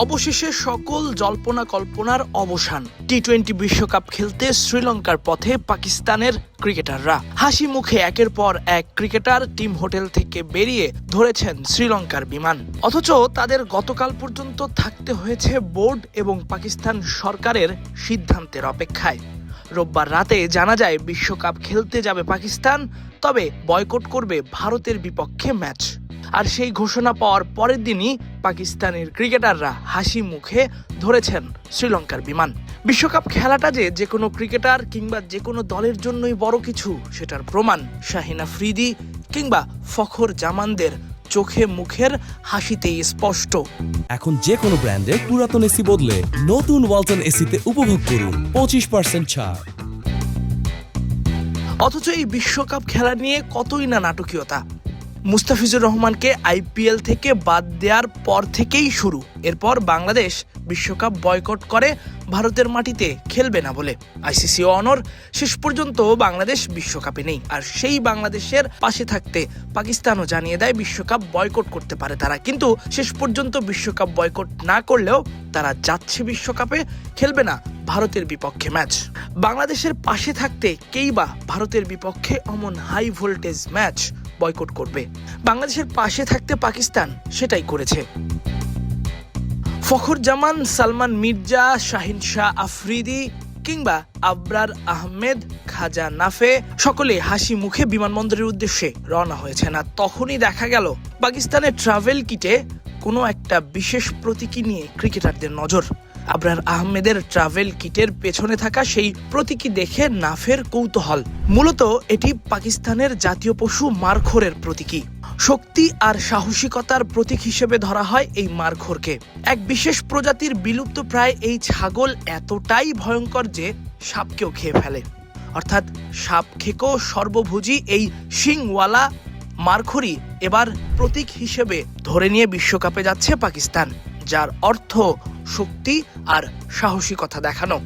অবশেষে সকল জল্পনা কল্পনার অবসান। টি টোয়েন্টি বিশ্বকাপ খেলতে শ্রীলঙ্কার পথে পাকিস্তানের ক্রিকেটাররা। হাসি মুখে একের পর এক ক্রিকেটার টিম হোটেল থেকে বেরিয়ে ধরেছেন শ্রীলঙ্কার বিমান। অথচ তাদের গতকাল পর্যন্ত থাকতে হয়েছে বোর্ড এবং পাকিস্তান সরকারের সিদ্ধান্তের অপেক্ষায়। রোববার রাতে জানা যায়, বিশ্বকাপ খেলতে যাবে পাকিস্তান, তবে বয়কট করবে ভারতের বিপক্ষে ম্যাচ। আর সেই ঘোষণা পাওয়ার পরের দিনই পাকিস্তানের ক্রিকেটাররা হাসি মুখে ধরেছেন শ্রীলঙ্কার বিমান। বিশ্বকাপ খেলাটা যে যে কোনো ক্রিকেটার কিংবা যে কোনো দলের জন্যই বড় কিছু সেটার প্রমাণ শাহিন আফ্রিদি কিংবা ফখর জামানদের চোখে মুখের হাসিতেই স্পষ্ট। এখন যে কোনো ব্র্যান্ডের পুরাতন এসি বদলে নতুন ওয়ালটন এসিতে উপভোগ করুন পঁচিশ পার্সেন্ট ছাড়। অথচ এই বিশ্বকাপ খেলা নিয়ে কতই না নাটকীয়তা। মুস্তাফিজুর রহমানকে আইপিএল থেকে বাদ দেওয়ার পর থেকেই শুরু। এরপর বাংলাদেশ বিশ্বকাপ বয়কট করে ভারতের মাটিতে খেলবে না বলে। আইসিসি অনর শেষ পর্যন্ত বাংলাদেশ বিশ্বকাপে নেই। আর সেই বাংলাদেশের পাশে থাকতে পাকিস্তানও জানিয়ে দেয় বিশ্বকাপ বয়কট করতে পারে তারা। কিন্তু শেষ পর্যন্ত বিশ্বকাপ বয়কট না করলেও তারা যাচ্ছে বিশ্বকাপে, খেলবে না ভারতের বিপক্ষে ম্যাচ। বাংলাদেশের পাশে থাকতে কেই বা ভারতের বিপক্ষে অমন হাই ভোল্টেজ ম্যাচ বয়কট করবে? বাংলাদেশের পাশে থাকতে পাকিস্তান সেটাই করেছে। ফখর জামান, সালমান মির্জা, শাহিন শাহ আফ্রিদি কিংবা আবরার আহমেদ, খাজা নাফে সকলে হাসি মুখে বিমানবন্দরের উদ্দেশ্যে রওনা হয়েছে না। তখনই দেখা গেল পাকিস্তানের ট্রাভেল কিটে কোনো একটা বিশেষ প্রতীকী নিয়ে ক্রিকেটারদের নজর। আবরার আহমেদের ট্রাভেল কিটের পেছনে থাকা সেই প্রতীকী দেখে নাফের কৌতূহল। মূলত এটি পাকিস্তানের জাতীয় পশু মারখোরের প্রতীকী। শক্তি আর সাহসিকতার প্রতীক হিসেবে ধরা হয় এই মারখোরকে। এক বিশেষ প্রজাতির বিলুপ্ত প্রায় এই ছাগল এতটাই ভয়ঙ্কর যে সাপকেও খেয়ে ফেলে। অর্থাৎ সাপ খেকো সর্বভোজী এই শিংওয়ালা মারখরি এবার প্রতীক হিসেবে ধরে নিয়ে বিশ্বকাপে যাচ্ছে পাকিস্তান, যার অর্থ শক্তি আর সাহসিকতা দেখানো।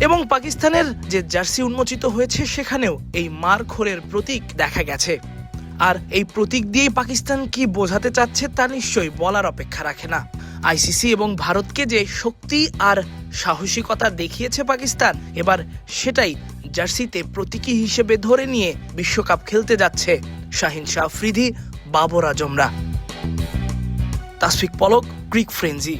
এবং পাকিস্তানের যে জার্সি উন্মোচিত হয়েছে, সেখানেও এই মারখোরের প্রতীক দেখা গেছে। আর এই প্রতীক দিয়েই পাকিস্তান কি বোঝাতে চাচ্ছে, তা নিশ্চয়ই বলার অপেক্ষা রাখে না। আইসিসি এবং ভারতকে যে শক্তি আর সাহসিকতা দেখিয়েছে পাকিস্তান, এবার সেটাই জার্সিতে প্রতীকী হিসেবে ধরে নিয়ে বিশ্বকাপ খেলতে যাচ্ছে। Shaheen Shah Afridi Babar Ajmara. Tasfiq Polok crick frenzy